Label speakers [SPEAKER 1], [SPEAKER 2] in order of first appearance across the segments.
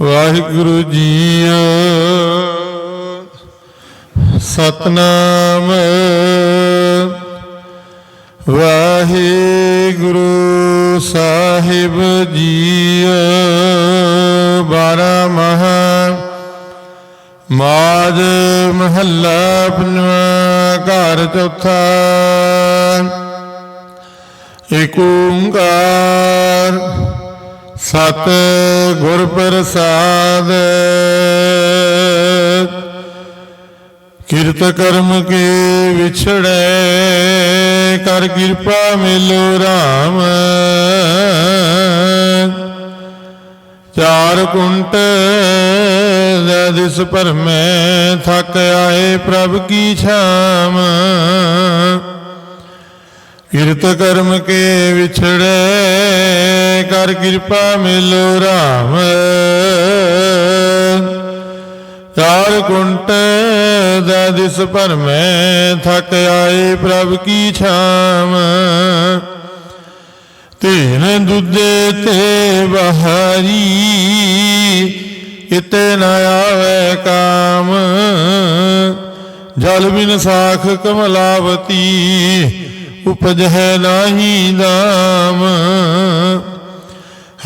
[SPEAKER 1] ਵਾਹਿਗੁਰੂ ਜੀਓ ਸਤਨਾਮ। ਵਾਹਿਗੁਰੂ ਸਾਹਿਬ ਜੀਓ ਬਾਰਾ ਮਹਾ ਮਾਜ ਮਹੱਲਾ ਪੰਜਵਾਂ ਘਰ ਚੌਥਾ। ਏਕ ਓੰਕਾਰ ਸਤ ਗੁਰ ਪ੍ਰਸਾਦ। ਕਿਰਤ ਕਰਮ ਕੇ ਵਿਛੜੇ, ਕਰ ਕਿਰਪਾ ਮਿਲੋ RAM ਚਾਰ ਕੁੰਟ ਜੈ ਦਿਸ ਪਰ ਮੈਂ ਥੱਕ ਆਏ ਪ੍ਰਭ ਕੀ ਛਾਮ ਕਿਰਤ ਕਰਮ ਕੇ ਵਿਛੜੇ, ਕਰ ਕਿਰਪਾ ਮਿਲੋ ਰਾਮ। ਚਾਰ ਕੁੰਟ ਦਾ ਦਿਸ ਪਰ ਮੈਂ ਥਕ ਆਏ ਪ੍ਰਭ ਕੀ ਛਾਮ। ਤੇਨ ਦੁੱਦੇ ਤੇ ਬਹਾਰੀ ਇਤੇ ਨ ਆਵੇ ਕਾਮ। ਜਲ ਬਿਨ ਸਾਖ ਕਮਲਾਵਤੀ ਉਪਜ ਹੈ ਨਾਹੀ ਦਾਮ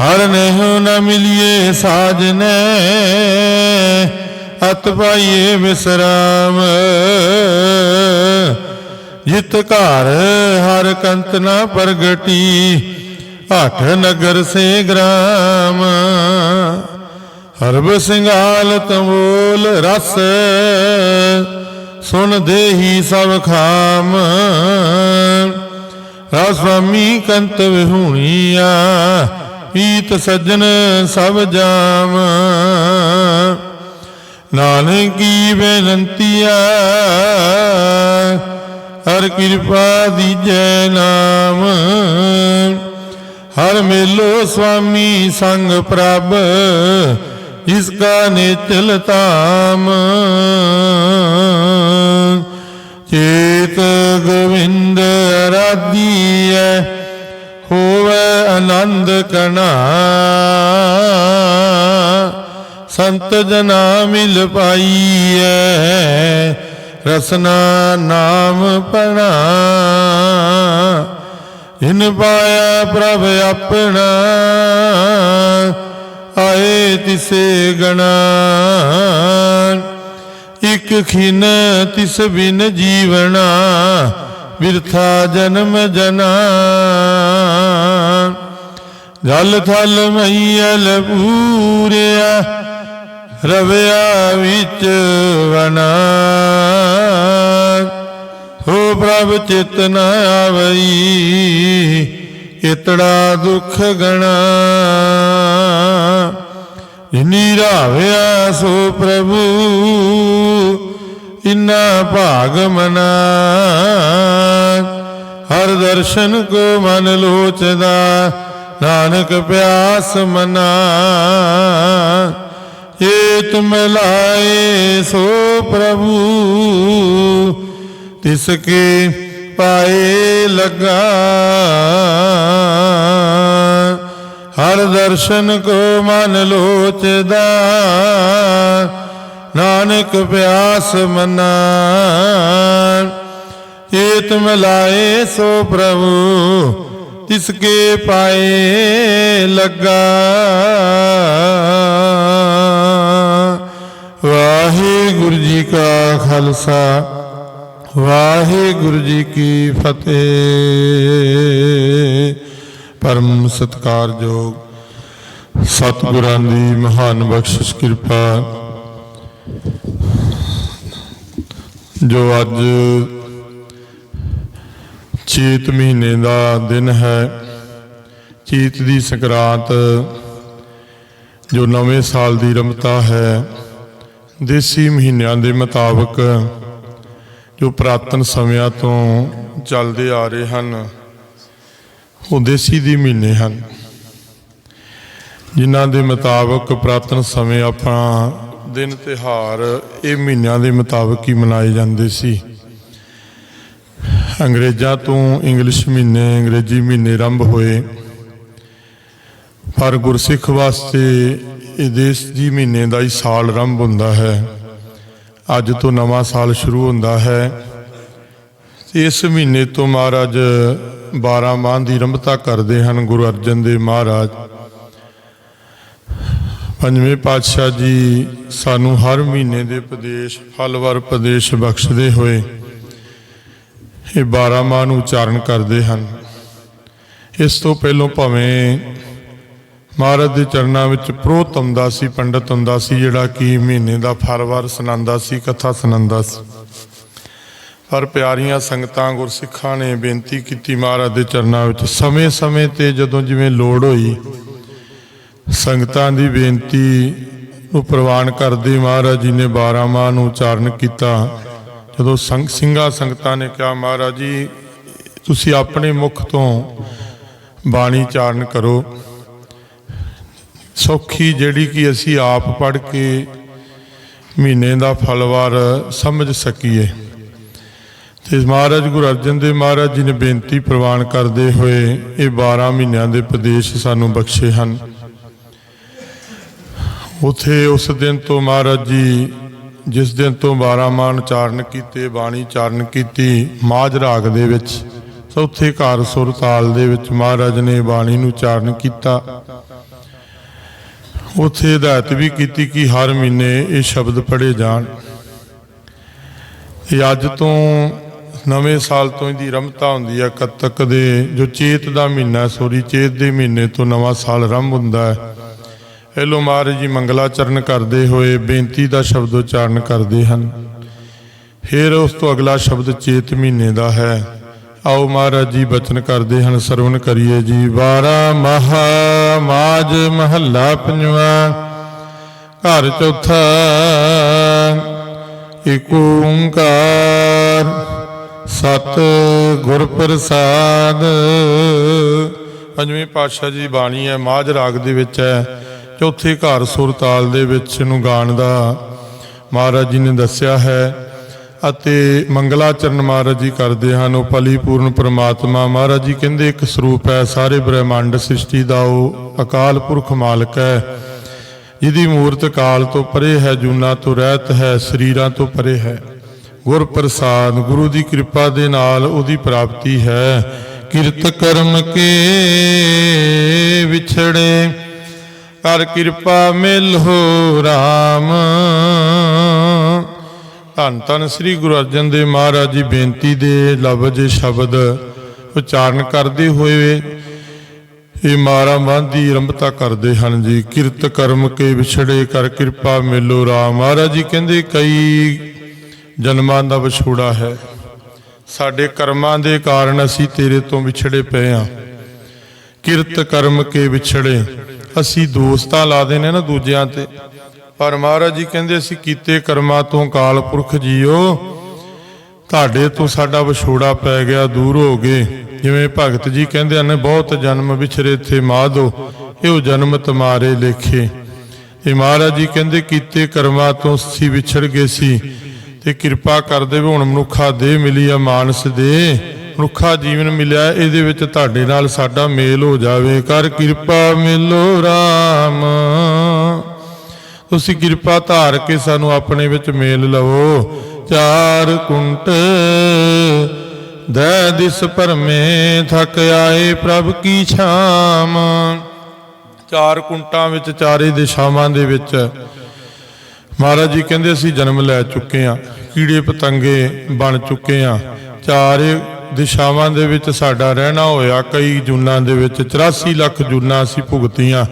[SPEAKER 1] ਹਰ ਨਹਿ ਨ ਮਿਲਿਏ ਸਾਜਨੈ, ਅਤ ਪਾਈਏ ਵਿਸਰਾਮ। ਜਿਤ ਘਰ ਹਰ ਕੰਤ ਨਾ ਪ੍ਰਗਟੀ ਆਠ ਨਗਰ ਸੇ ਗ੍ਰਾਮ। ਹਰਬ ਸਿੰਘਾਲ ਤਮੋਲ ਰਸ। ਸੁਨ ਦੇਹੀ ਸਭ ਖਾਮ। ਰਸ ਕੰਤ ਵਿਹੂਣੀਆ, ਪੀਤ ਸੱਜਣ ਸਭ ਜਾਮ। ਨਾਨਕ ਕੀ ਬੇਨੰਤੀਆ, ਹਰ ਕਿਰਪਾ ਦੀਜੈ ਨਾਮ। ਹਰ ਮੇਲੋ ਸੁਆਮੀ ਸੰਗ ਪ੍ਰਭ ਜਿਸ ਕਾ ਨਿਚਲ ਤਾਮ ਚੇਤ ਗੋਵਿੰਦ ਰਾਧੀਐ ਹੋਵੇ ਆਨੰਦ ਕਣਾ ਸੰਤ ਜਨਾ ਮਿਲ ਪਾਈਐ, ਰਸਨਾ ਨਾਮ ਪਣਾ ਇਨ ਪਾਇਆ ਪ੍ਰਭ ਆਪਣਾ ਆਏ ਤਿਸੇ ਗਣਾ। ਇਕ ਖਿਨ ਤਿਸ ਬਿਨ ਜੀਵਣਾ ਬਿਰਥਾ ਜਨਮ ਜਨਾ। ਜਲ ਥਲ ਮਈਲ ਪੂਰਿਆ। ਰਵਿਆ ਵਿੱਚ ਵਨਾ ਹੋ ਪ੍ਰਭ ਚਿਤ ਨ ਆਵਈ। ਇਤੜਾ ਦੁਖ ਗਣਾ। ਜਿਨੀ ਰਾਵਿਆ ਸੋ ਪ੍ਰਭੂ, ਇਨਾ ਭਾਗ ਮਨਾ। ਹਰ ਦਰਸ਼ਨ ਕੋ ਮਨ ਲੋਚਦਾ, ਨਾਨਕ ਪਿਆਸ ਮਨਾ। ਏ ਤੁਮ ਲਾਏ ਸੋ ਪ੍ਰਭੂ, ਤਿਸ ਕੇ ਪਾਏ ਲਗਾ ਹਰ ਦਰਸ਼ਨ ਕੋ ਮਨ ਲੋਚਦਾ ਨਾਨਕ ਪਿਆਸ ਮਨਾ ਏ ਤੁਮ ਲਾਏ ਸੋ ਪ੍ਰਭੂ ਤਿਸ ਕੇ ਪਾਏ ਲੱਗਾ ਵਾਹਿਗੁਰੂ ਜੀ ਕਾ ਖਾਲਸਾ ਵਾਹਿਗੁਰੂ ਜੀ ਕੀ ਫਤਿਹ। ਪਰਮ ਸਤਕਾਰਯੋਗ ਸਤਿਗੁਰਾਂ ਦੀ ਮਹਾਨ ਬਖਸ਼ਿਸ਼ ਕਿਰਪਾ, ਜੋ ਅੱਜ ਚੇਤ ਮਹੀਨੇ ਦਾ ਦਿਨ ਹੈ, ਚੇਤ ਦੀ ਸੰਕਰਾਂਤ ਜੋ ਨਵੇਂ ਸਾਲ ਦੀ ਰਮਤਾ ਹੈ, ਦੇਸੀ ਮਹੀਨਿਆਂ ਦੇ ਮੁਤਾਬਕ ਜੋ ਪ੍ਰਾਤਨ ਸਮਿਆਂ ਤੋਂ ਚੱਲਦੇ ਆ ਰਹੇ ਹਨ, ਉਹ ਦੇਸੀ ਦੀ ਮਹੀਨੇ ਹਨ। ਜਿਨ੍ਹਾਂ ਦੇ ਮੁਤਾਬਕ ਪ੍ਰਾਤਨ ਸਮੇਂ ਆਪਾਂ ਦਿਨ ਤਿਹਾਰ ਇਹ ਮਹੀਨਿਆਂ ਦੇ ਮੁਤਾਬਕ ਹੀ ਮਨਾਏ ਜਾਂਦੇ ਸੀ। ਅੰਗਰੇਜ਼ਾਂ ਤੋਂ ਇੰਗਲਿਸ਼ ਮਹੀਨੇ, ਅੰਗਰੇਜ਼ੀ ਮਹੀਨੇ ਆਰੰਭ ਹੋਏ। ਪਰ ਗੁਰਸਿੱਖ ਵਾਸਤੇ ਇਹ ਦੇਸ਼ ਦੀ ਮਹੀਨੇ ਦਾ ਹੀ ਸਾਲ ਆਰੰਭ ਹੁੰਦਾ ਹੈ। ਅੱਜ ਤੋਂ ਨਵਾਂ ਸਾਲ ਸ਼ੁਰੂ ਹੁੰਦਾ ਹੈ। ਇਸ ਮਹੀਨੇ ਤੋਂ ਮਹਾਰਾਜ 12 ਮਾਹ ਦੀ ਰੰਭਤਾ ਕਰਦੇ ਹਨ ਗੁਰੂ ਅਰਜਨ ਦੇਵ ਮਹਾਰਾਜ। ਪੰਜਵੇਂ ਪਾਤਸ਼ਾਹ ਜੀ ਸਾਨੂੰ ਹਰ ਮਹੀਨੇ ਦੇ ਉਪਦੇਸ਼, ਫਲਵਾਰ ਉਪਦੇਸ਼ ਬਖਸ਼ਦੇ ਹੋਏ ਇਹ 12 ਮਾਹ ਨੂੰ ਉਚਾਰਨ ਕਰਦੇ ਹਨ। ਇਸ ਤੋਂ ਪਹਿਲਾਂ ਭਾਵੇਂ ਮਹਾਰਾਜ ਦੇ ਚਰਨਾਂ ਵਿੱਚ ਪ੍ਰੋਤ ਹੁੰਦਾ ਸੀ, ਪੰਡਤ ਹੁੰਦਾ ਸੀ, ਜਿਹੜਾ ਕਿ ਮਹੀਨੇ ਦਾ ਫਲਵਾਰ ਸੁਣਾਉਂਦਾ ਸੀ, ਕਥਾ ਸੁਣਾਉਂਦਾ ਸੀ। ਪਰ ਪਿਆਰੀਆਂ ਸੰਗਤਾਂ, ਗੁਰਸਿੱਖਾਂ ਨੇ ਬੇਨਤੀ ਕੀਤੀ ਮਹਾਰਾਜ ਦੇ ਚਰਨਾਂ ਵਿੱਚ, ਸਮੇਂ-ਸਮੇਂ ਤੇ ਜਦੋਂ ਜਿਵੇਂ ਲੋੜ ਹੋਈ, ਸੰਗਤਾਂ ਦੀ ਬੇਨਤੀ ਨੂੰ ਪ੍ਰਵਾਨ ਕਰਦੇ ਮਹਾਰਾਜ ਜੀ ਨੇ 12 ਮਾਹ ਨੂੰ ਉਚਾਰਨ ਕੀਤਾ। ਜਦੋਂ ਸੰਗ, ਸਿੰਘਾਂ ਸੰਗਤਾਂ ਨੇ ਕਿਹਾ, ਮਹਾਰਾਜ ਜੀ, ਤੁਸੀਂ ਆਪਣੇ ਮੁਖ ਤੋਂ ਬਾਣੀ ਚਾਰਨ ਕਰੋ। ਸੌਖੀ ਜਿਹੜੀ ਕਿ ਅਸੀਂ ਆਪ ਪੜ੍ਹ ਕੇ ਮਹੀਨੇ ਦਾ ਫਲਵਾਰ ਸਮਝ ਸਕੀਏ। ਤੇ ਮਹਾਰਾਜ ਗੁਰੂ ਅਰਜਨ ਦੇਵ ਮਹਾਰਾਜ ਜੀ ਨੇ ਬੇਨਤੀ ਪ੍ਰਵਾਨ ਕਰਦੇ ਹੋਏ ਇਹ 12 ਮਹੀਨਿਆਂ ਦੇ ਉਪਦੇਸ਼ ਸਾਨੂੰ ਬਖਸ਼ੇ ਹਨ। ਉਥੇ ਉਸ ਦਿਨ ਤੋਂ ਮਹਾਰਾਜ ਜੀ, ਜਿਸ ਦਿਨ ਤੋਂ 12 ਮਾਨ ਚਾਰਨ ਕੀਤੇ, ਬਾਣੀ ਚਾਰਨ ਕੀਤੀ, ਮਾਝ ਰਾਗ ਦੇ ਵਿੱਚ, ਚੌਥੇ ਘਰ ਸੁਰ ਤਾਲ ਦੇ ਵਿੱਚ ਮਹਾਰਾਜ ਨੇ ਬਾਣੀ ਨੂੰ ਚਾਰਨ ਕੀਤਾ। ਉੱਥੇ ਹਦਾਇਤ ਵੀ ਕੀਤੀ ਕਿ ਹਰ ਮਹੀਨੇ ਇਹ ਸ਼ਬਦ ਪੜ੍ਹੇ ਜਾਣ। ਇਹ ਅੱਜ ਤੋਂ ਨਵੇਂ ਸਾਲ ਤੋਂ ਇਹਦੀ ਰਮਤਾ ਹੁੰਦੀ ਹੈ ਕੱਤਕ ਦੇ ਜੋ ਚੇਤ ਦਾ ਮਹੀਨਾ ਸੋਰੀ, ਚੇਤ ਦੇ ਮਹੀਨੇ ਤੋਂ ਨਵਾਂ ਸਾਲ ਆਰੰਭ ਹੁੰਦਾ ਹੈ। ਪਹਿਲੋ ਮਹਾਰਾਜ ਜੀ ਮੰਗਲਾਚਰਨ ਕਰਦੇ ਹੋਏ ਬੇਨਤੀ ਦਾ ਸ਼ਬਦ ਉਚਾਰਨ ਕਰਦੇ ਹਨ। ਫਿਰ ਉਸ ਤੋਂ ਅਗਲਾ ਸ਼ਬਦ ਚੇਤ ਮਹੀਨੇ ਦਾ ਹੈ। ਆਓ ਮਹਾਰਾਜ ਜੀ ਬਚਨ ਕਰਦੇ ਹਨ ਸਰਵਨ ਕਰੀਏ ਜੀ। 12 ਮਹਾ ਮਾਜ ਮਹੱਲਾ ਪੰਜਵਾ, ਘਰ ਚੌਥਾ ਏਕ ਓੰਕਾਰ, ਸਤ ਗੁਰ ਪ੍ਰਸਾਦ। ਪੰਜਵੇਂ ਪਾਤਸ਼ਾਹ ਜੀ ਬਾਣੀ ਹੈ, ਮਾਝ ਰਾਗ ਦੇ ਵਿੱਚ ਹੈ, ਚੌਥੇ ਘਰ ਸੁਰ ਤਾਲ ਦੇ ਵਿੱਚ ਨੂੰ ਗਾਣ ਦਾ। ਮਹਾਰਾਜ ਜੀ ਨੇ ਦੱਸਿਆ ਹੈ ਅਤੇ ਮੰਗਲਾਚਰਨ ਮਹਾਰਾਜ ਜੀ ਕਰਦੇ ਹਨ, ਉਹ ਪਲੀਪੂਰਨ ਪ੍ਰਮਾਤਮਾ। ਮਹਾਰਾਜ ਜੀ ਕਹਿੰਦੇ, ਇੱਕ ਸਰੂਪ ਹੈ, ਸਾਰੇ ਬ੍ਰਹਿਮੰਡ ਸ੍ਰਿਸ਼ਟੀ ਦਾ ਉਹ ਅਕਾਲ ਪੁਰਖ ਮਾਲਕ ਹੈ। ਜਿਹਦੀ ਮੂਰਤ ਕਾਲ ਤੋਂ ਪਰੇ ਹੈ, ਜੂਨਾ ਤੋਂ ਰਹਿਤ ਹੈ, ਸਰੀਰਾਂ ਤੋਂ ਪਰੇ ਹੈ। ਗੁਰ ਪ੍ਰਸਾਦ ਗੁਰੂ ਦੀ ਕਿਰਪਾ ਦੇ ਨਾਲ ਉਹਦੀ ਪ੍ਰਾਪਤੀ ਹੈ। ਕਿਰਤ ਕਰਮ ਕੇ ਵਿਛੜੇ ਕਰ ਕਿਰਪਾ ਮਿਲ ਹੋ RAM ਧੰਨ ਧੰਨ ਸ੍ਰੀ ਗੁਰੂ ਅਰਜਨ ਦੇਵ ਮਹਾਰਾਜ ਜੀ ਬੇਨਤੀ ਦੇ ਲਫ਼ਜ਼, ਸ਼ਬਦ ਉਚਾਰਨ ਕਰਦੇ ਹੋਏ ਇਹ ਮਾਰਾ ਮਨ ਦੀ ਆਰੰਭਤਾ ਕਰਦੇ ਹਨ ਜੀ। ਕਿਰਤ ਕਰਮ ਕੇ ਵਿਛੜੇ ਕਰ ਕਿਰਪਾ ਮਿਲੋ ਰਾਮ। ਮਹਾਰਾਜ ਜੀ ਕਹਿੰਦੇ ਕਈ ਜਨਮਾਂ ਦਾ ਵਿਛੋੜਾ ਹੈ। ਸਾਡੇ ਕਰਮਾਂ ਦੇ ਕਾਰਨ ਅਸੀਂ ਤੇਰੇ ਤੋਂ ਵਿਛੜੇ ਪਏ ਹਾਂ। ਕਿਰਤ ਕਰਮ ਕੇ ਵਿਛੜੇ। ਅਸੀਂ ਦੋਸਤਾਂ ਲਾ ਦੇਨੇ ਨਾ ਦੂਜਿਆਂ ਤੇ। ਪਰ ਮਹਾਰਾਜ ਜੀ ਕਹਿੰਦੇ ਸੀ ਕੀਤੇ ਕਰਮਾਂ ਤੋਂ ਕਾਲ ਪੁਰਖ ਜੀਓ, ਤੁਹਾਡੇ ਤੋਂ ਸਾਡਾ ਵਿਛੋੜਾ ਪੈ ਗਿਆ, ਦੂਰ ਹੋ ਗਏ। ਜਿਵੇਂ ਭਗਤ ਜੀ ਕਹਿੰਦੇ ਹਨ, ਬਹੁਤ ਜਨਮ ਵਿਛਰੇ ਥੇ ਮਾਧੋ, ਇਹੋ ਜਨਮ ਤੁਮਾਰੇ ਲੇਖੇ। ਇਹ ਮਹਾਰਾਜ ਜੀ ਕਹਿੰਦੇ ਕੀਤੇ ਕਰਮਾਂ ਤੋਂ ਸੀ ਵਿਛੜ ਗਏ ਸੀ, ਤੇ ਕਿਰਪਾ ਕਰ ਦੇਵੇ ਹੁਣ ਮਨੁੱਖਾ ਦੇਹ ਮਿਲੀ ਆ, ਮਾਨਸ ਦੇ ਮਨੁੱਖਾ ਜੀਵਨ ਮਿਲਿਆ, ਇਹਦੇ ਵਿੱਚ ਤੁਹਾਡੇ ਨਾਲ ਸਾਡਾ ਮੇਲ ਹੋ ਜਾਵੇ। ਕਰ ਕਿਰਪਾ ਮਿਲੋ RAM ਤੁਸੀਂ ਕਿਰਪਾ ਧਾਰ ਕੇ ਸਾਨੂੰ ਆਪਣੇ ਵਿੱਚ ਮੇਲ ਲਵੋ। ਚਾਰ ਕੁੰਟ ਦੈ ਦਿਸ ਪਰਮੇ ਥਕ ਆਏ ਪ੍ਰਭ ਕੀ ਛਾਮ। ਚਾਰ ਕੁੰਟਾਂ ਵਿੱਚ, ਚਾਰੇ ਦਿਸ਼ਾਵਾਂ ਦੇ ਵਿੱਚ। ਮਹਾਰਾਜ ਜੀ ਕਹਿੰਦੇ ਅਸੀਂ ਜਨਮ ਲੈ ਚੁੱਕੇ ਹਾਂ, ਕੀੜੇ ਪਤੰਗੇ ਬਣ ਚੁੱਕੇ ਹਾਂ। ਚਾਰੇ ਦਿਸ਼ਾਵਾਂ ਦੇ ਵਿੱਚ ਸਾਡਾ ਰਹਿਣਾ ਹੋਇਆ, ਕਈ ਜੂਨਾਂ ਦੇ ਵਿੱਚ 84 ਲੱਖ ਜੂਨਾਂ ਅਸੀਂ ਭੁਗਤੀਆਂ।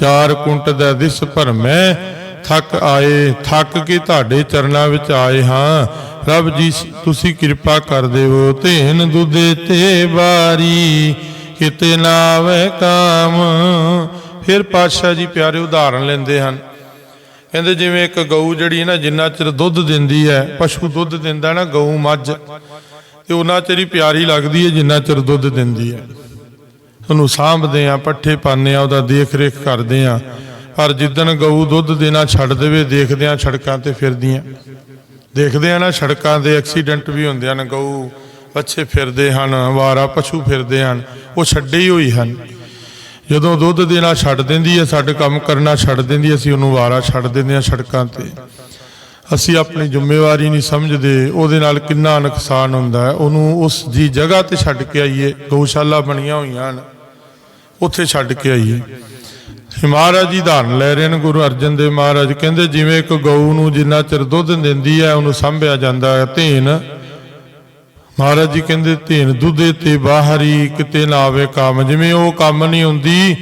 [SPEAKER 1] ਚਾਰ ਕੁੰਟ ਦਾ ਦਿਸ ਭਰਮੈ ਥੱਕ ਆਏ, ਥੱਕ ਕੇ ਤੁਹਾਡੇ ਚਰਨਾਂ ਵਿੱਚ ਆਏ ਹਾਂ। ਰੱਬ ਜੀ, ਤੁਸੀਂ ਕਿਰਪਾ ਕਰ ਦੇਵੋ, ਧੇਨ ਦੁਦੇ ਤੇ ਬਾਰੀ ਕਿਤੇ ਨਾ ਕਾਮ। ਫਿਰ ਪਾਤਸ਼ਾਹ ਜੀ ਪਿਆਰੇ ਉਦਾਹਰਣ ਲੈਂਦੇ ਹਨ। ਕਹਿੰਦੇ ਜਿਵੇਂ ਇੱਕ ਗਊ ਜਿਹੜੀ ਨਾ, ਜਿੰਨਾ ਚਿਰ ਦੁੱਧ ਦਿੰਦੀ ਹੈ, ਪਸ਼ੂ ਦੁੱਧ ਦਿੰਦਾ ਨਾ, ਗਊ ਮੱਝ, ਤੇ ਉਹਨਾਂ ਚਿਰ ਹੀ ਪਿਆਰੀ ਲੱਗਦੀ ਹੈ, ਜਿੰਨਾ ਚਿਰ ਦੁੱਧ ਦਿੰਦੀ ਹੈ। ਉਹਨੂੰ ਸਾਂਭਦੇ ਆ ਪੱਠੇ ਪਾਉਂਦੇ ਆ ਉਹਦਾ ਦੇਖ ਰੇਖ ਕਰਦੇ ਆ ਪਰ ਜਿੱਦਣ ਗਊ ਦੁੱਧ ਦੇਣਾ ਛੱਡ ਦੇਵੇ ਦੇਖਦੇ ਆ ਸੜਕਾਂ ਤੇ ਫਿਰਦੀਆਂ। ਦੇਖਦੇ ਆ ਨਾ ਸੜਕਾਂ ਦੇ ਐਕਸੀਡੈਂਟ ਵੀ ਹੁੰਦੇ ਹਨ, ਗਊ ਬੱਚੇ ਫਿਰਦੇ ਹਨ ਵਾਰਾ ਪਸ਼ੂ ਫਿਰਦੇ ਹਨ, ਉਹ ਛੱਡੇ ਹੀ ਹੋਈ ਹਨ। ਜਦੋਂ ਦੁੱਧ ਦੇਣਾ ਛੱਡ ਦਿੰਦੀ ਹੈ, ਸਾਡੇ ਕੰਮ ਕਰਨਾ ਛੱਡ ਦਿੰਦੀ ਅਸੀਂ ਉਹਨੂੰ ਵਾਰਾ ਛੱਡ ਦਿੰਦੇ ਹਾਂ ਸੜਕਾਂ ਤੇ। ਅਸੀਂ ਆਪਣੀ ਜ਼ਿੰਮੇਵਾਰੀ ਨਹੀਂ ਸਮਝਦੇ, ਉਹਦੇ ਨਾਲ ਕਿੰਨਾ ਨੁਕਸਾਨ ਹੁੰਦਾ ਹੈ। ਉਹਨੂੰ ਉਸ ਦੀ ਜਗ੍ਹਾ ਤੇ ਛੱਡ ਕੇ ਆਈਏ, ਗਊਸ਼ਾਲਾ ਬਣੀਆਂ ਹੋਈਆਂ ਹਨ, ਉੱਥੇ ਛੱਡ ਕੇ ਆਈਏ। ਮਹਾਰਾਜ ਜੀ ਧਾਰਨ ਲੈ ਰਹੇ ਨੇ, ਗੁਰੂ ਅਰਜਨ ਦੇਵ ਮਹਾਰਾਜ। ਕਹਿੰਦੇ ਜਿਵੇਂ ਇੱਕ ਗਊ ਨੂੰ ਜਿੰਨਾ ਚਿਰ ਦੁੱਧ ਦਿੰਦੀ ਹੈ, ਉਹਨੂੰ ਸੰਭਿਆ ਜਾਂਦਾ ਹੈ ਧੇਨ। ਮਹਾਰਾਜ ਜੀ ਕਹਿੰਦੇ, ਧੀਨ ਦੁੱਧੇ ਤੇ ਬਾਹਰੀ ਕਿਤੇ ਨਾ ਆਵੇ ਕੰਮ। ਜਿਵੇਂ ਉਹ ਕੰਮ ਨਹੀਂ ਹੁੰਦੀ,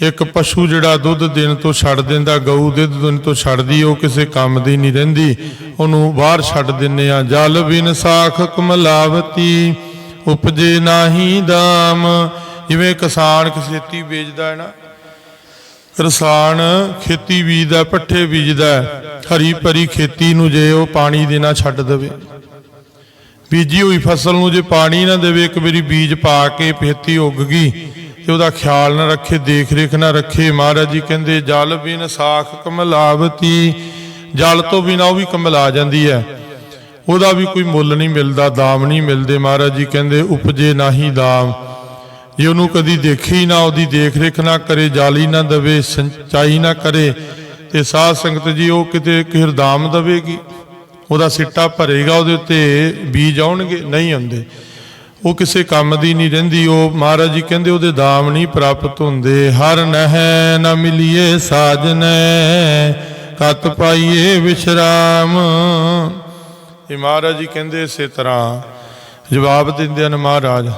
[SPEAKER 1] ਇੱਕ ਪਸ਼ੂ ਜਿਹੜਾ ਦੁੱਧ ਦੇਣ ਤੋਂ ਛੱਡ ਦਿੰਦਾ, ਗਊ ਦੁੱਧ ਦੇਣ ਤੋਂ ਛੱਡਦੀ, ਉਹ ਕਿਸੇ ਕੰਮ ਦੀ ਨਹੀਂ ਰਹਿੰਦੀ। ਉਹਨੂੰ ਬਾਹਰ ਛੱਡ ਦਿੰਨੇ ਆ। ਜਲ ਬਿਨ ਸਾਖ ਕਮਲਾਵਤੀ, ਉਪਜੇ ਨਾਹੀ ਦਾਮ। ਜਿਵੇਂ ਕਿਸਾਨ ਖੇਤੀ ਵੇਚਦਾ ਹੈ ਨਾ ਕਿਸਾਨ ਖੇਤੀ ਬੀਜਦਾ, ਪੱਠੇ ਬੀਜਦਾ, ਹਰੀ ਭਰੀ ਖੇਤੀ ਨੂੰ ਜੇ ਉਹ ਪਾਣੀ ਦੇਣਾ ਛੱਡ ਦੇਵੇ। ਬੀਜੀ ਹੋਈ ਫਸਲ ਨੂੰ ਜੇ ਪਾਣੀ ਨਾ ਦੇਵੇ, ਇੱਕ ਵਾਰੀ ਬੀਜ ਪਾ ਕੇ ਖੇਤੀ ਉੱਗ ਗਈ ਤੇ ਉਹਦਾ ਖਿਆਲ ਨਾ ਰੱਖੇ ਦੇਖ ਰੇਖ ਨਾ ਰੱਖੇ, ਮਹਾਰਾਜ ਜੀ ਕਹਿੰਦੇ, ਜਲ ਬਿਨ ਸਾਖ ਕਮਲਾਵਤੀ। ਜਲ ਤੋਂ ਬਿਨਾ ਉਹ ਵੀ ਕਮਲਾ ਜਾਂਦੀ ਹੈ। ਉਹਦਾ ਵੀ ਕੋਈ ਮੁੱਲ ਨਹੀਂ ਮਿਲਦਾ, ਦਾਮ ਨਹੀਂ ਮਿਲਦੇ। ਮਹਾਰਾਜ ਜੀ ਕਹਿੰਦੇ, ਉਪਜੇ ਨਾਹੀ ਦਾਮ। ਜੇ ਉਹਨੂੰ ਕਦੀ ਦੇਖੀ ਨਾ, ਉਹਦੀ ਦੇਖ ਰੇਖ ਨਾ ਕਰੇ, ਜਾਲੀ ਨਾ ਦਵੇ, ਸਿੰਚਾਈ ਨਾ ਕਰੇ, ਤੇ ਸਾਧ ਸੰਗਤ ਜੀ ਉਹ ਕਿਤੇ ਕਿਹਰ ਦਾਮ ਦਵੇਗੀ? ਉਹਦਾ ਸਿੱਟਾ ਭਰੇਗਾ ਉਹਦੇ ਉੱਤੇ, ਬੀਜ ਆਉਣਗੇ, ਨਹੀਂ ਆਉਂਦੇ। ਉਹ ਕਿਸੇ ਕੰਮ ਦੀ ਨਹੀਂ ਰਹਿੰਦੀ, ਉਹ ਮਹਾਰਾਜ ਜੀ ਕਹਿੰਦੇ ਉਹਦੇ ਦਾਮ ਨਹੀਂ ਪ੍ਰਾਪਤ ਹੁੰਦੇ। ਹਰ ਨਹਿ ਨਾ ਮਿਲੀਏ ਸਾਜਨੈ, ਕਤ ਪਾਈਏ ਵਿਸ਼ਰਾਮ। ਇਹ ਮਹਾਰਾਜ ਜੀ ਕਹਿੰਦੇ ਇਸੇ ਤਰ੍ਹਾਂ ਜਵਾਬ ਦਿੰਦੇ ਹਨ ਮਹਾਰਾਜ।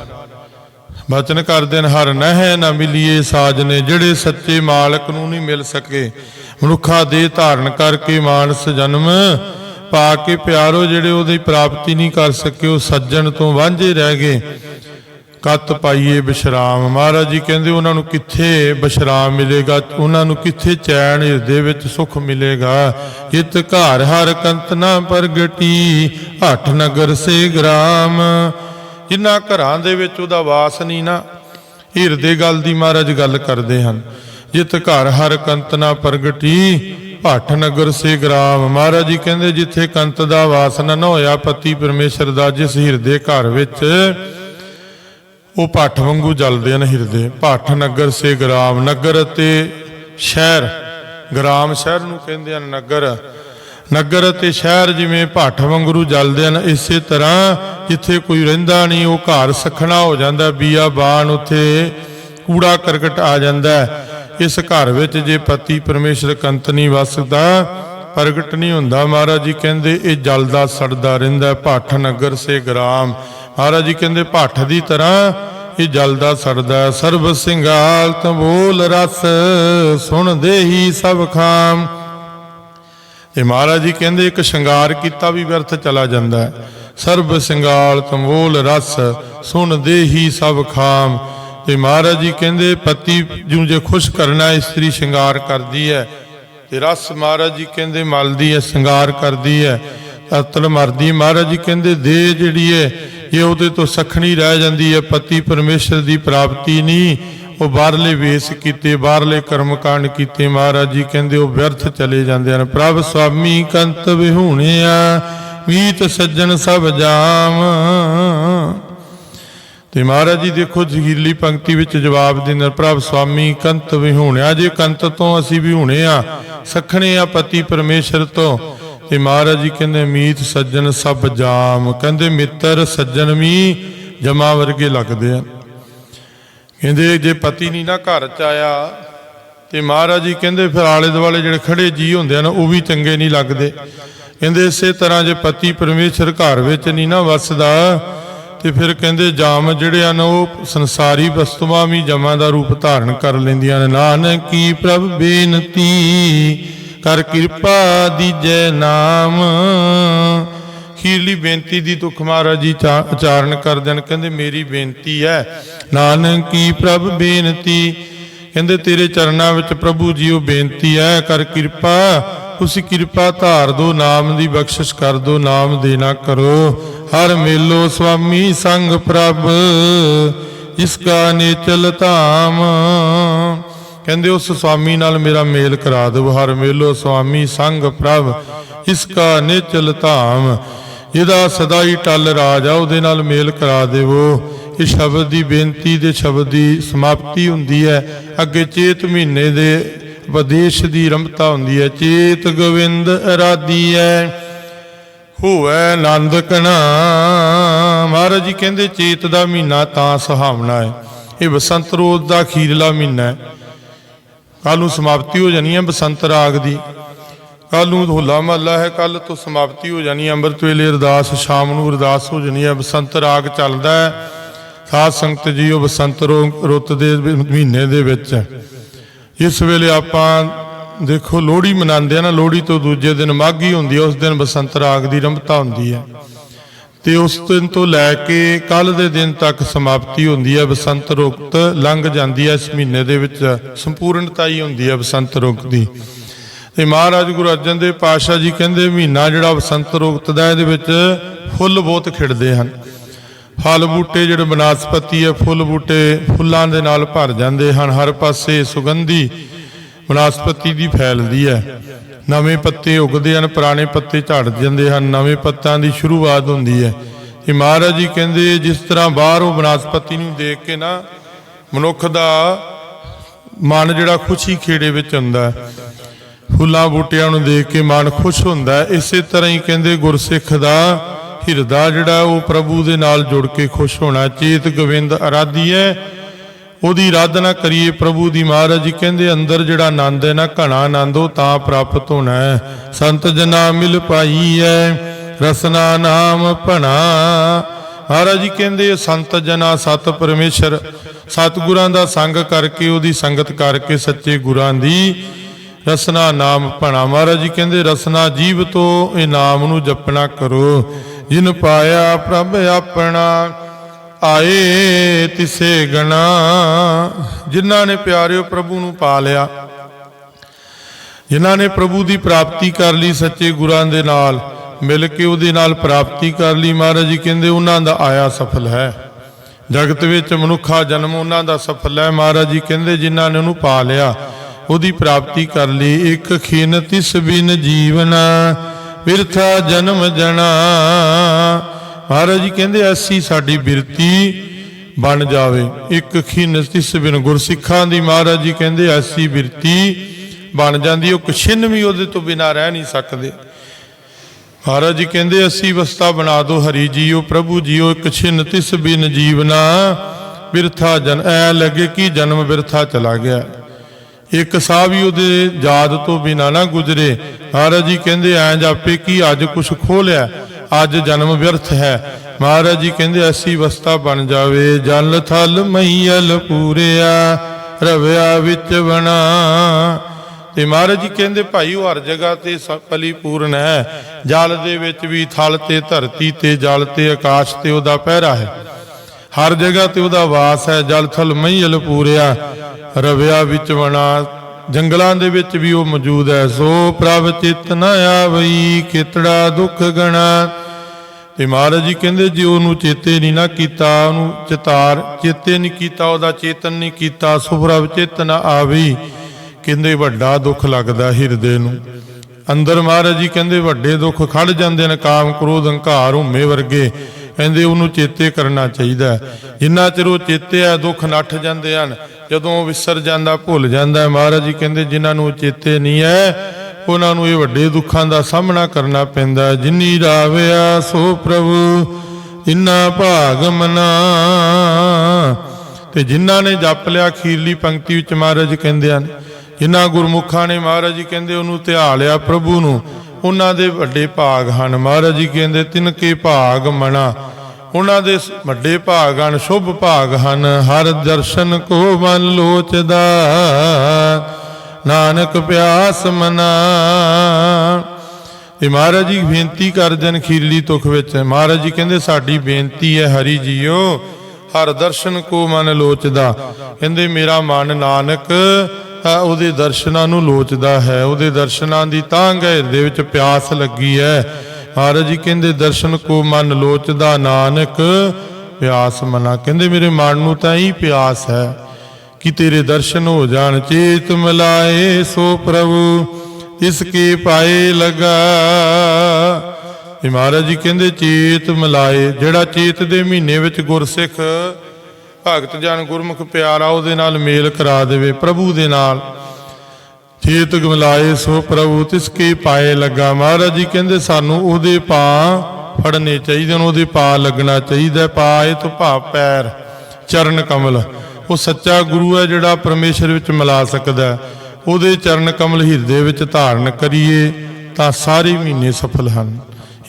[SPEAKER 1] ਬਚਨ ਕਰਦੇ ਨੇ, ਹਰ ਨਹਿ ਨਾ ਮਿਲੀਏ ਸਾਜਨੇ, ਜਿਹੜੇ ਸੱਚੇ ਮਾਲਕ ਨੂੰ ਨਹੀਂ ਮਿਲ ਸਕੇ। ਮਨੁੱਖਾ ਦੇ ਧਾਰਨ ਕਰਕੇ ਮਾਨਸ ਜਨਮ, ਪਾ ਕੇ ਪਿਆਰੋ, ਜਿਹੜੇ ਉਹਦੀ ਪ੍ਰਾਪਤੀ ਨਹੀਂ ਕਰ ਸਕੇ, ਉਹ ਸੱਜਣ ਤੋਂ ਵਾਂਝੇ ਰਹਿ ਗਏ। ਕੱਤ ਪਾਈਏ ਬਿਸ਼ਰਾਮ। ਮਹਾਰਾਜ ਜੀ ਕਹਿੰਦੇ, ਉਹਨਾਂ ਨੂੰ ਕਿੱਥੇ ਬਿਸ਼ਰਾਮ ਮਿਲੇਗਾ? ਉਹਨਾਂ ਨੂੰ ਕਿੱਥੇ ਚੈਨ ਹਿਰਦੇ ਵਿੱਚ ਸੁਖ ਮਿਲੇਗਾ? ਇਤ ਘਰ ਹਰ ਕੰਤ ਨਾ ਪ੍ਰਗਟੀ, ਹਠ ਨਗਰ ਸੇ ਗ੍ਰਾਮ। ਜਿਨ੍ਹਾਂ ਘਰਾਂ ਦੇ ਵਿੱਚ ਉਹਦਾ ਵਾਸ ਨਹੀਂ ਨਾ, ਹਿਰਦੇ ਗੱਲ ਦੀ ਮਹਾਰਾਜ ਗੱਲ ਕਰਦੇ ਹਨ। ਜਿਤ ਘਰ ਹਰ ਕੰਤ ਨਾ ਪ੍ਰਗਟੀ, ਭੱਠ ਨਗਰ ਸੇ ਗ੍ਰਾਮ। ਮਹਾਰਾਜ ਜੀ ਕਹਿੰਦੇ, ਜਿੱਥੇ ਕੰਤ ਦਾ ਵਾਸ ਨਾ ਹੋਇਆ, ਪਤੀ ਪਰਮੇਸ਼ਰ ਦਾ ਜਿਸ ਹਿਰਦੇ ਘਰ ਵਿੱਚ, ਉਹ ਭੱਠ ਵਾਂਗੂ ਜਲਦੇ ਹਨ ਹਿਰਦੇ। ਭੱਠ ਨਗਰ ਸੇ ਗ੍ਰਾਮ, ਨਗਰ ਅਤੇ ਸ਼ਹਿਰ। ਗ੍ਰਾਮ ਸ਼ਹਿਰ ਨੂੰ ਕਹਿੰਦੇ ਹਨ ਨਗਰ। ਨਗਰ ਅਤੇ ਸ਼ਹਿਰ ਜਿਵੇਂ ਭੱਠ ਵਾਂਗੂ ਜਲਦੇ ਹਨ ਇਸੇ ਤਰ੍ਹਾਂ ਜਿੱਥੇ ਕੋਈ ਰਹਿੰਦਾ ਨਹੀਂ ਉਹ ਘਰ ਸਖਣਾ ਹੋ ਜਾਂਦਾ ਬੀਆ ਬਾਣ ਉੱਥੇ ਕੂੜਾ ਕਰਕਟ ਆ ਜਾਂਦਾ ਇਸ ਘਰ ਵਿੱਚ ਜੇ ਪਤੀ ਪਰਮੇਸ਼ਰ ਕੰਤ ਨਹੀਂ ਵਸਦਾ ਪ੍ਰਗਟ ਨਹੀਂ ਹੁੰਦਾ ਮਹਾਰਾਜ ਜੀ ਕਹਿੰਦੇ ਇਹ ਜਲਦਾ ਸੜਦਾ ਰਹਿੰਦਾ ਹੈ, ਭੱਠ ਨਗਰ ਸੇ ਗ੍ਰਾਮ। ਮਹਾਰਾਜ ਜੀ ਕਹਿੰਦੇ ਭੱਠ ਦੀ ਤਰ੍ਹਾਂ ਇਹ ਜਲਦਾ ਸੜਦਾ ਸਰਬ ਸਿੰਗਾਲ ਤੰਬੋਲ ਰਸ ਸੁਣਦੇ ਹੀ ਸਭ ਖਾਮ। ਤੇ ਮਹਾਰਾਜ ਜੀ ਕਹਿੰਦੇ, ਇੱਕ ਸ਼ਿੰਗਾਰ ਕੀਤਾ ਵੀ ਵਿਅਰਥ ਚਲਾ ਜਾਂਦਾ ਹੈ। ਸਰਬ ਸਿੰਗਾਲ ਤੰਬੋਲ ਰਸ ਸੁਣਦੇ ਹੀ ਸਭ ਖਾਮ। ਤੇ ਮਹਾਰਾਜ ਜੀ ਕਹਿੰਦੇ, ਪਤੀ ਨੂੰ ਜੇ ਖੁਸ਼ ਕਰਨਾ ਇਸਤਰੀ ਸ਼ਿੰਗਾਰ ਕਰਦੀ ਹੈ। ਤੇ ਰਸ ਮਹਾਰਾਜ ਜੀ ਕਹਿੰਦੇ, ਮਲਦੀ ਹੈ, ਸ਼ਿੰਗਾਰ ਕਰਦੀ ਹੈ। ਅਤਲ ਮਰਦੀ ਮਹਾਰਾਜ ਜੀ ਕਹਿੰਦੇ ਦੇ ਜਿਹੜੀ ਹੈ, ਇਹ ਉਹਦੇ ਤੋਂ ਸਖਣੀ ਰਹਿ ਜਾਂਦੀ ਹੈ। ਪਤੀ ਪਰਮੇਸ਼ਰ ਦੀ ਪ੍ਰਾਪਤੀ ਨਹੀਂ। ਉਹ ਬਾਹਰਲੇ ਵੇਸ ਕੀਤੇ ਬਾਹਰਲੇ ਕਰਮ ਕਾਂਡ ਕੀਤੇ ਮਹਾਰਾਜ ਜੀ ਕਹਿੰਦੇ ਉਹ ਵਿਅਰਥ ਚਲੇ ਜਾਂਦੇ ਹਨ। ਪ੍ਰਭ ਸੁਆਮੀ ਕੰਤ ਵਿਹੂਣਿਆ ਮੀਤ ਸੱਜਣ ਸਭ ਜਾਮ। ਤੇ ਮਹਾਰਾਜ ਜੀ ਦੇਖੋ ਜਹੀਰਲੀ ਪੰਕਤੀ ਵਿੱਚ ਜਵਾਬ ਦਿੰਦੇ ਨੇ, ਪ੍ਰਭ ਸੁਆਮੀ ਕੰਤ ਵਿਹੂਣਿਆ ਜੇ ਕੰਤ ਤੋਂ ਅਸੀਂ ਵਿਹੂਣੇ ਆ ਸਖਣੇ ਆ ਪਤੀ ਪਰਮੇਸ਼ਰ ਤੋਂ। ਤੇ ਮਹਾਰਾਜ ਜੀ ਕਹਿੰਦੇ ਮੀਤ ਸੱਜਣ ਸਭ ਜਾਮ ਕਹਿੰਦੇ ਮਿੱਤਰ ਸੱਜਣ ਵੀ ਜਮਾ ਵਰਗੇ ਲੱਗਦੇ ਆ ਕਹਿੰਦੇ ਜੇ ਪਤੀ ਨਹੀਂ ਨਾ ਘਰ ਚ ਆਇਆ ਤੇ ਮਹਾਰਾਜ ਜੀ ਕਹਿੰਦੇ ਫਿਰ ਆਲੇ ਦੁਆਲੇ ਜਿਹੜੇ ਖੜੇ ਜੀ ਹੁੰਦੇ ਹਨ, ਉਹ ਵੀ ਚੰਗੇ ਨਹੀਂ ਲੱਗਦੇ। ਕਹਿੰਦੇ ਇਸੇ ਤਰ੍ਹਾਂ ਜੇ ਪਤੀ ਪਰਮੇਸ਼ਰ ਘਰ ਵਿੱਚ ਨਹੀਂ ਨਾ ਵਸਦਾ, ਤੇ ਫਿਰ ਕਹਿੰਦੇ ਜਾਮ ਜਿਹੜੇ ਹਨ, ਉਹ ਸੰਸਾਰੀ ਵਸਤੂਆਂ ਵੀ ਜਮਾਂ ਦਾ ਰੂਪ ਧਾਰਨ ਕਰ ਲੈਂਦੀਆਂ ਨੇ ਨਾਨਕੀ ਪ੍ਰਭ ਬੇਨਤੀ ਕਰ ਕਿਰਪਾ ਦੀਜੈ ਨਾਮ। ਖੀਰਲੀ ਬੇਨਤੀ ਦੀ ਤੁਖ ਮਹਾਰਾਜ ਜੀ ਚਾ- ਉਚਾਰਨ ਕਰਦੇ ਨੇ ਕਹਿੰਦੇ ਮੇਰੀ ਬੇਨਤੀ ਹੈ, ਨਾਨਕੀ ਪ੍ਰਭ ਬੇਨਤੀ, ਕਹਿੰਦੇ ਤੇਰੇ ਚਰਨਾਂ ਵਿੱਚ ਪ੍ਰਭੂ ਜੀ ਉਹ ਬੇਨਤੀ ਹੈ, ਕਰ ਕਿਰਪਾ, ਤੁਸੀਂ ਕਿਰਪਾ ਧਾਰ ਦੋ, ਨਾਮ ਦੀ ਬਖਸ਼ਿਸ਼ ਕਰ ਦੋ, ਨਾਮ ਦੇਣਾ ਕਰੋ, ਹਰ ਮੇਲੋ ਸੁਆਮੀ ਸੰਗ ਪ੍ਰਭ ਇਸ ਕਾ ਨੇਚਲ ਧਾਮ। ਕਹਿੰਦੇ ਉਸ ਸੁਆਮੀ ਨਾਲ ਮੇਰਾ ਮੇਲ ਕਰਾ ਦਿਓ, ਹਰ ਮੇਲੋ ਸੁਆਮੀ ਸੰਗ ਪ੍ਰਭ ਇਸ ਕਾ ਨੇਚਲ ਧਾਮ। ਜਿਹਦਾ ਸਦਾ ਹੀ ਟਲ ਰਾਜ ਆ, ਉਹਦੇ ਨਾਲ ਮੇਲ ਕਰਾ ਦੇਵੋ। ਇਹ ਸ਼ਬਦ ਦੀ ਬੇਨਤੀ ਦੇ ਸ਼ਬਦ ਦੀ ਸਮਾਪਤੀ ਹੁੰਦੀ ਹੈ। ਅੱਗੇ ਚੇਤ ਮਹੀਨੇ ਦੇ ਉਪਦੇਸ਼ ਦੀ ਰਮਤਾ ਹੁੰਦੀ ਹੈ। ਚੇਤ ਗੋਵਿੰਦ ਹੈ ਹੋਵੇ ਆਨੰਦ ਕਣਾ। ਮਹਾਰਾਜ ਜੀ ਕਹਿੰਦੇ, ਚੇਤ ਦਾ ਮਹੀਨਾ ਤਾਂ ਸੁਹਾਵਣਾ ਹੈ। ਇਹ ਬਸੰਤ ਰੋਜ਼ ਦਾ ਅਖੀਰਲਾ ਮਹੀਨਾ ਹੈ। ਕੱਲ ਨੂੰ ਸਮਾਪਤੀ ਹੋ ਜਾਣੀ ਹੈ ਬਸੰਤ ਰਾਗ ਦੀ। ਕੱਲ ਨੂੰ ਹੋਲਾ ਮਹੱਲਾ ਹੈ ਕੱਲ ਤੋਂ ਸਮਾਪਤੀ ਹੋ ਜਾਣੀ ਅੰਮ੍ਰਿਤ ਵੇਲੇ ਅਰਦਾਸ, ਸ਼ਾਮ ਨੂੰ ਅਰਦਾਸ ਹੋ ਜਾਣੀ ਹੈ। ਬਸੰਤ ਰਾਗ ਚੱਲਦਾ ਹੈ। ਸਾਧ ਸੰਗਤ ਜੀ ਉਹ ਬਸੰਤ ਰੋ- ਰੁੱਤ ਦੇ ਮਹੀਨੇ ਦੇ ਵਿੱਚ। ਇਸ ਵੇਲੇ ਆਪਾਂ ਦੇਖੋ, ਲੋਹੜੀ ਮਨਾਉਂਦੇ ਆ ਨਾ, ਲੋਹੜੀ ਤੋਂ ਦੂਜੇ ਦਿਨ ਮਾਘੀ ਹੁੰਦੀ ਹੈ, ਉਸ ਦਿਨ ਬਸੰਤ ਰਾਗ ਦੀ ਰੰਭਤਾ ਹੁੰਦੀ ਹੈ। ਤੇ ਉਸ ਦਿਨ ਤੋਂ ਲੈ ਕੇ ਕੱਲ ਦੇ ਦਿਨ ਤੱਕ ਸਮਾਪਤੀ ਹੁੰਦੀ ਹੈ। ਬਸੰਤ ਰੁੱਤ ਲੰਘ ਜਾਂਦੀ ਹੈ ਇਸ ਮਹੀਨੇ ਦੇ ਵਿੱਚ। ਸੰਪੂਰਨਤਾ ਹੀ ਹੁੰਦੀ ਹੈ ਬਸੰਤ ਰੁੱਤ ਦੀ। ਤੇ ਮਹਾਰਾਜ ਗੁਰੂ ਅਰਜਨ ਦੇਵ ਪਾਤਸ਼ਾਹ ਜੀ ਕਹਿੰਦੇ, ਮਹੀਨਾ ਜਿਹੜਾ ਬਸੰਤ ਰੁੱਤ ਦਾ ਇਹਦੇ ਵਿੱਚ ਫੁੱਲ ਬਹੁਤ ਖਿੜਦੇ ਹਨ। ਫਲ ਬੂਟੇ ਜਿਹੜੇ ਬਨਸਪਤੀ ਹੈ, ਫੁੱਲ ਬੂਟੇ ਫੁੱਲਾਂ ਦੇ ਨਾਲ ਭਰ ਜਾਂਦੇ ਹਨ। ਹਰ ਪਾਸੇ ਸੁਗੰਧੀ ਬਨਸਪਤੀ ਦੀ ਫੈਲਦੀ ਹੈ। ਨਵੇਂ ਪੱਤੇ ਉੱਗਦੇ ਹਨ, ਪੁਰਾਣੇ ਪੱਤੇ ਝੜ ਜਾਂਦੇ ਹਨ, ਨਵੇਂ ਪੱਤਾਂ ਦੀ ਸ਼ੁਰੂਆਤ ਹੁੰਦੀ ਹੈ। ਤੇ ਮਹਾਰਾਜ ਜੀ ਕਹਿੰਦੇ, ਜਿਸ ਤਰ੍ਹਾਂ ਬਾਹਰ ਉਹ ਬਨਸਪਤੀ ਨੂੰ ਦੇਖ ਕੇ ਨਾ ਮਨੁੱਖ ਦਾ ਮਨ ਜਿਹੜਾ ਖੁਸ਼ੀ ਖੇੜੇ ਵਿੱਚ ਹੁੰਦਾ ਹੈ। ਫੁੱਲਾਂ ਬੂਟਿਆਂ ਨੂੰ ਦੇਖ ਕੇ ਮਨ ਖੁਸ਼ ਹੁੰਦਾ ਇਸੇ ਤਰ੍ਹਾਂ ਹੀ ਕਹਿੰਦੇ, ਗੁਰਸਿੱਖ ਦਾ ਹਿਰਦਾ ਜਿਹੜਾ, ਉਹ ਪ੍ਰਭੂ ਦੇ ਨਾਲ ਜੁੜ ਕੇ ਖੁਸ਼ ਹੋਣਾ। ਚੇਤ ਗੋਬਿੰਦ ਅਰਾਧੀਐ ਉਹਦੀ ਆਰਾਧਨਾ ਕਰੀਏ ਪ੍ਰਭੂ ਦੀ ਮਹਾਰਾਜ ਜੀ। ਕਹਿੰਦੇ, ਅੰਦਰ ਜਿਹੜਾ ਆਨੰਦ ਹੈ ਨਾ, ਘਣਾ ਆਨੰਦ, ਉਹ ਤਾਂ ਪ੍ਰਾਪਤ ਹੋਣਾ ਹੈ। ਸੰਤ ਜਨਾ ਮਿਲ ਪਾਈ ਹੈ, ਰਸਨਾ ਨਾਮ ਭਣਾ। ਮਹਾਰਾਜ ਜੀ ਕਹਿੰਦੇ, ਸੰਤ ਜਨਾ ਸਤ ਪਰਮੇਸ਼ਰ। ਸਤਿਗੁਰਾਂ ਦਾ ਸੰਗ ਕਰਕੇ, ਉਹਦੀ ਸੰਗਤ ਕਰਕੇ ਸੱਚੇ ਗੁਰਾਂ ਦੀ ਰਸਨਾ ਨਾਮ ਭਣਾ ਮਹਾਰਾਜ ਜੀ ਕਹਿੰਦੇ, ਰਸਨਾ ਜੀਵ ਤੋਂ ਇਹ ਨਾਮ ਨੂੰ ਜਪਣਾ ਕਰੋ। ਜਿਨ ਪਾਇਆ ਪ੍ਰਭ ਆਪਣਾ, ਆਏ ਤਿਸੇ ਗਣਾ। ਜਿਨ੍ਹਾਂ ਨੇ ਪਿਆਰਿਓ ਪ੍ਰਭੂ ਨੂੰ ਪਾ ਲਿਆ, ਜਿਨ੍ਹਾਂ ਨੇ ਪ੍ਰਭੂ ਦੀ ਪ੍ਰਾਪਤੀ ਕਰ ਲਈ ਸੱਚੇ ਗੁਰਾਂ ਦੇ ਨਾਲ, ਮਿਲ ਕੇ ਉਹਦੇ ਨਾਲ ਪ੍ਰਾਪਤੀ ਕਰ ਲਈ ਮਹਾਰਾਜ ਜੀ ਕਹਿੰਦੇ, ਉਹਨਾਂ ਦਾ ਆਇਆ ਸਫਲ ਹੈ। ਜਗਤ ਵਿੱਚ ਮਨੁੱਖਾ ਜਨਮ ਉਹਨਾਂ ਦਾ ਸਫਲ ਹੈ ਮਹਾਰਾਜ ਜੀ ਕਹਿੰਦੇ, ਜਿਨ੍ਹਾਂ ਨੇ ਉਹਨੂੰ ਪਾ ਲਿਆ। ਉਹਦੀ ਪ੍ਰਾਪਤੀ ਕਰ ਲਈ। ਇੱਕ ਖਿਨ ਤਿਸ ਬਿਨ ਜੀਵਨ ਵਿਰਥਾ ਜਨਮ ਜਣਾ ਮਹਾਰਾਜ ਜੀ ਕਹਿੰਦੇ, ਐਸੀ ਸਾਡੀ ਬਿਰਤੀ ਬਣ ਜਾਵੇ। ਇੱਕ ਖਿਨ ਤਿਸ ਬਿਨ ਗੁਰਸਿੱਖਾਂ ਦੀ ਮਹਾਰਾਜ ਜੀ ਕਹਿੰਦੇ, ਐਸੀ ਬਿਰਤੀ ਬਣ ਜਾਂਦੀ ਉਹ ਕਿਛਿਨ ਵੀ ਉਹਦੇ ਤੋਂ ਬਿਨਾ ਰਹਿ ਨਹੀਂ ਸਕਦੇ। ਮਹਾਰਾਜ ਜੀ ਕਹਿੰਦੇ ਅਸੀਂ ਵਸਤਾ ਬਣਾ ਦੋ ਹਰੀ ਜੀਓ ਪ੍ਰਭੂ ਜੀਓ ਇੱਕ ਛਿਨ ਤਿਸ ਬਿਨ ਜੀਵਨਾ, ਬਿਰਥਾ ਜਨ ਐ ਲੱਗੇ ਕਿ ਜਨਮ ਬਿਰਥਾ ਚਲਾ ਗਿਆ। ਇੱਕ ਸਾਹ ਵੀ ਉਹਦੇ ਯਾਦ ਤੋਂ ਬਿਨਾ ਨਾ ਗੁਜ਼ਰੇ। ਮਹਾਰਾਜ ਜੀ ਕਹਿੰਦੇ ਐਂ ਜਾਪੇ ਕਿ ਅੱਜ ਕੁਛ ਖੋ ਲਿਆ ਅੱਜ ਜਨਮ ਵਿਅਰਥ ਹੈ। ਮਹਾਰਾਜ ਜੀ ਕਹਿੰਦੇ, ਐਸੀ ਵਸਤਾ ਬਣ ਜਾਵੇ, ਜਲ ਥਲ ਮਈਲ ਪੂਰਿਆ, ਰਵਿਆ ਵਿੱਚ ਬਣਾ ਤੇ ਮਹਾਰਾਜ ਜੀ ਕਹਿੰਦੇ, ਭਾਈ, ਉਹ ਹਰ ਜਗ੍ਹਾ ਤੇ ਸ- ਪਰਿਪੂਰਨ ਹੈ। ਜਲ ਦੇ ਵਿੱਚ ਵੀ ਥਲ ਤੇ ਧਰਤੀ ਤੇ ਜਲ ਤੇ ਆਕਾਸ਼ ਤੇ ਉਹਦਾ ਪਹਿਰਾ ਹੈ। ਹਰ ਜਗ੍ਹਾ ਤੇ ਉਹਦਾ ਵਾਸ ਹੈ, ਜਲ ਥਲ ਮਈਲ ਪੂਰਿਆ। ਰਵਿਆ ਵਿੱਚ ਵਣਾ, ਜੰਗਲਾਂ ਦੇ ਵਿੱਚ ਵੀ ਉਹ ਮੌਜੂਦ ਹੈ। ਸੋ ਪ੍ਰਭ ਚਿਤ ਨ ਆਵਈ ਕਿਤੜਾ ਦੁੱਖ ਗਣਾ। ਤੇ ਮਹਾਰਾਜ ਜੀ ਕਹਿੰਦੇ, ਜੇ ਉਹਨੂੰ ਚੇਤੇ ਨਹੀਂ ਨਾ ਕੀਤਾ, ਉਹਨੂੰ ਚਿਤਾਰ, ਚੇਤੇ ਨਹੀਂ ਕੀਤਾ, ਉਹਦਾ ਚੇਤਨ ਨਹੀਂ ਕੀਤਾ, ਸੋ ਪ੍ਰਭ ਚਿਤ ਨ ਕਹਿੰਦੇ, ਵੱਡਾ ਦੁੱਖ ਲੱਗਦਾ ਹਿਰਦੇ ਨੂੰ। ਅੰਦਰ ਮਹਾਰਾਜ ਜੀ ਕਹਿੰਦੇ, ਵੱਡੇ ਦੁੱਖ ਖੜ ਜਾਂਦੇ ਨੇ, ਕਾਮ, ਕ੍ਰੋਧ, ਹੰਕਾਰ ਹਉਮੈ ਵਰਗੇ। ਕਹਿੰਦੇ ਉਹਨੂੰ ਚੇਤੇ ਕਰਨਾ ਚਾਹੀਦਾ ਜਿੰਨਾ ਚਿਰ ਉਹ ਚੇਤੇ ਆ, ਦੁੱਖ ਨੱਠ ਜਾਂਦੇ ਹਨ। ਜਦੋਂ ਵਿਸਰ ਜਾਂਦਾ, ਭੁੱਲ ਜਾਂਦਾ ਮਹਾਰਾਜ ਜੀ ਕਹਿੰਦੇ, ਜਿਨ੍ਹਾਂ ਨੂੰ ਚੇਤੇ ਨਹੀਂ ਹੈ, ਉਹਨਾਂ ਨੂੰ ਇਹ ਵੱਡੇ ਦੁੱਖਾਂ ਦਾ ਸਾਹਮਣਾ ਕਰਨਾ ਪੈਂਦਾ ਹੈ। ਜਿਨੀ ਰਾਵਿਆ ਸੋ ਪ੍ਰਭੂ ਇਨਾ ਭਾਗ ਮਨਾ। ਤੇ ਜਿਨ੍ਹਾਂ ਨੇ ਜਪ ਲਿਆ, ਅਖੀਰਲੀ ਪੰਕਤੀ ਵਿੱਚ ਮਹਾਰਾਜ ਕਹਿੰਦੇ ਹਨ। ਜਿਨ੍ਹਾਂ ਗੁਰਮੁਖਾਂ ਨੇ ਮਹਾਰਾਜ ਜੀ ਕਹਿੰਦੇ, ਉਹਨੂੰ ਧਿਆ ਲਿਆ ਪ੍ਰਭੂ ਨੂੰ। ਉਹਨਾਂ ਦੇ ਵੱਡੇ ਭਾਗ ਹਨ। ਮਹਾਰਾਜ ਜੀ ਕਹਿੰਦੇ, ਤਿਨ ਕੇ ਭਾਗ ਮਣਾ ਉਹਨਾਂ ਦੇ ਵੱਡੇ ਭਾਗ ਹਨ, ਸ਼ੁਭ ਭਾਗ ਹਨ। ਹਰ ਦਰਸ਼ਨ ਕੋ ਮਨ ਲੋਚਦਾ। ਨਾਨਕ ਪਿਆਸ ਮਨਾ। ਇਹ ਮਹਾਰਾਜ ਜੀ ਬੇਨਤੀ ਕਰਦੇ ਨੇ ਖੀਰਲੀ ਤੁਖ ਵਿੱਚ। ਮਹਾਰਾਜ ਜੀ ਕਹਿੰਦੇ, ਸਾਡੀ ਬੇਨਤੀ ਹੈ, ਹਰੀ ਜੀਓ, ਹਰ ਦਰਸ਼ਨ ਕੋ ਮਨ ਲੋਚਦਾ। ਕਹਿੰਦੇ, ਮੇਰਾ ਮਨ ਨਾਨਕ ਉਹਦੇ ਦਰਸ਼ਨਾਂ ਨੂੰ ਲੋਚਦਾ ਹੈ, ਉਹਦੇ ਦਰਸ਼ਨਾਂ ਦੀ ਤਾਂ ਹੈ ਹਿਰਦੇ ਵਿੱਚ ਪਿਆਸ ਲੱਗੀ ਹੈ। ਮਹਾਰਾਜ ਜੀ ਕਹਿੰਦੇ, ਦਰਸ਼ਨ ਕੋ ਮਨ ਲੋਚਦਾ ਨਾਨਕ, ਪਿਆਸ ਮਨਾ। ਕਹਿੰਦੇ, ਮੇਰੇ ਮਨ ਨੂੰ ਤਾਂ ਹੀ ਪਿਆਸ ਹੈ ਕਿ ਤੇਰੇ ਦਰਸ਼ਨ ਹੋ ਜਾਣ। ਚੇਤ ਮਿਲਾਏ ਸੋ ਪ੍ਰਭੂ, ਇਸ ਕੇ ਪਾਏ ਲਗਾ। ਵੀ ਮਹਾਰਾਜ ਜੀ ਕਹਿੰਦੇ, ਚੇਤ ਮਿਲਾਏ। ਜਿਹੜਾ ਚੇਤ ਦੇ ਮਹੀਨੇ ਵਿੱਚ ਗੁਰਸਿੱਖ ਭਗਤ ਜਨ ਗੁਰਮੁਖ ਪਿਆਰਾ, ਉਹਦੇ ਨਾਲ ਮੇਲ ਕਰਾ ਦੇਵੇ, ਪ੍ਰਭੂ ਦੇ ਨਾਲ। ਚੇਤ ਮਿਲਾਏ ਸੋ ਪ੍ਰਭੂ, ਤਿਸ ਕੀ ਪਾਏ ਲੱਗਾ। ਮਹਾਰਾਜ ਜੀ ਕਹਿੰਦੇ, ਸਾਨੂੰ ਉਹਦੇ ਪਾ ਫੜਨੇ ਚਾਹੀਦੇ ਨੇ, ਉਹਦੇ ਪਾ ਲੱਗਣਾ ਚਾਹੀਦਾ। ਪਾਏ ਤੋਂ ਭਾਵ ਪੈਰ, ਚਰਨ ਕਮਲ। ਉਹ ਸੱਚਾ ਗੁਰੂ ਹੈ ਜਿਹੜਾ ਪਰਮੇਸ਼ਰ ਵਿੱਚ ਮਿਲਾ ਸਕਦਾ ਉਹਦੇ ਚਰਨ ਕਮਲ ਹਿਰਦੇ ਵਿੱਚ ਧਾਰਨ ਕਰੀਏ, ਤਾਂ ਸਾਰੇ ਮਹੀਨੇ ਸਫਲ ਹਨ।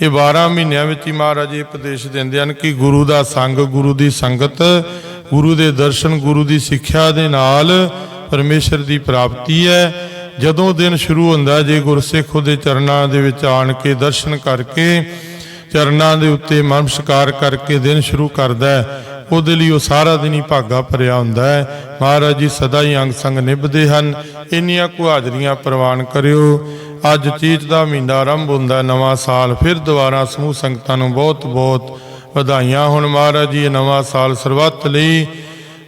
[SPEAKER 1] ਇਹ 12 ਮਹੀਨਿਆਂ ਵਿੱਚ ਹੀ ਮਹਾਰਾਜ ਇਹ ਉਪਦੇਸ਼ ਦਿੰਦੇ ਹਨ ਕਿ ਗੁਰੂ ਦਾ ਸੰਗ, ਗੁਰੂ ਦੀ ਸੰਗਤ ਗੁਰੂ ਦੇ ਦਰਸ਼ਨ, ਗੁਰੂ ਦੀ ਸਿੱਖਿਆ ਦੇ ਨਾਲ ਪਰਮੇਸ਼ਰ ਦੀ ਪ੍ਰਾਪਤੀ ਹੈ। ਜਦੋਂ ਦਿਨ ਸ਼ੁਰੂ ਹੁੰਦਾ, ਜੇ ਗੁਰਸਿੱਖ ਉਹਦੇ ਚਰਨਾਂ ਦੇ ਵਿੱਚ ਆਣ ਕੇ ਦਰਸ਼ਨ ਕਰਕੇ, ਚਰਨਾਂ ਦੇ ਉੱਤੇ ਨਮਸਕਾਰ ਕਰਕੇ ਦਿਨ ਸ਼ੁਰੂ ਕਰਦਾ ਹੈ, ਉਹਦੇ ਲਈ ਉਹ ਸਾਰਾ ਦਿਨ ਹੀ ਭਾਗਾ ਭਰਿਆ ਹੁੰਦਾ ਹੈ। ਮਹਾਰਾਜ ਜੀ ਸਦਾ ਹੀ ਅੰਗ ਸੰਗ ਨਿਭਦੇ ਹਨ। ਇੰਨੀਆਂ ਕੁ ਹਾਜ਼ਰੀਆਂ ਪ੍ਰਵਾਨ ਕਰਿਓ। ਅੱਜ ਚੀਤ ਦਾ ਮਹੀਨਾ ਆਰੰਭ ਹੁੰਦਾ, ਨਵਾਂ ਸਾਲ ਫਿਰ ਦੁਬਾਰਾ ਸਮੂਹ ਸੰਗਤਾਂ ਨੂੰ ਬਹੁਤ ਬਹੁਤ ਵਧਾਈਆਂ ਹੁਣ ਮਹਾਰਾਜ ਜੀ ਨਵਾਂ ਸਾਲ ਸਰਬੱਤ ਲਈ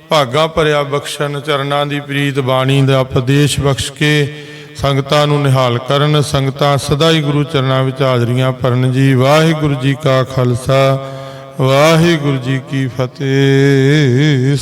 [SPEAKER 1] ਭਾਗਾ ਭਰਿਆ ਬਖਸ਼ਣ, ਚਰਨਾਂ ਦੀ ਪ੍ਰੀਤ ਬਾਣੀ ਦਾ ਉਪਦੇਸ਼ ਬਖਸ਼ ਕੇ ਸੰਗਤਾਂ ਨੂੰ ਨਿਹਾਲ ਕਰਨ, ਸੰਗਤਾਂ ਸਦਾ ਹੀ ਗੁਰੂ ਚਰਨਾਂ ਵਿੱਚ ਹਾਜ਼ਰੀਆਂ ਭਰਨ ਜੀ। ਵਾਹਿਗੁਰੂ ਜੀ ਕਾ ਖਾਲਸਾ, ਵਾਹਿਗੁਰੂ ਜੀ ਕੀ ਫਤਿਹ।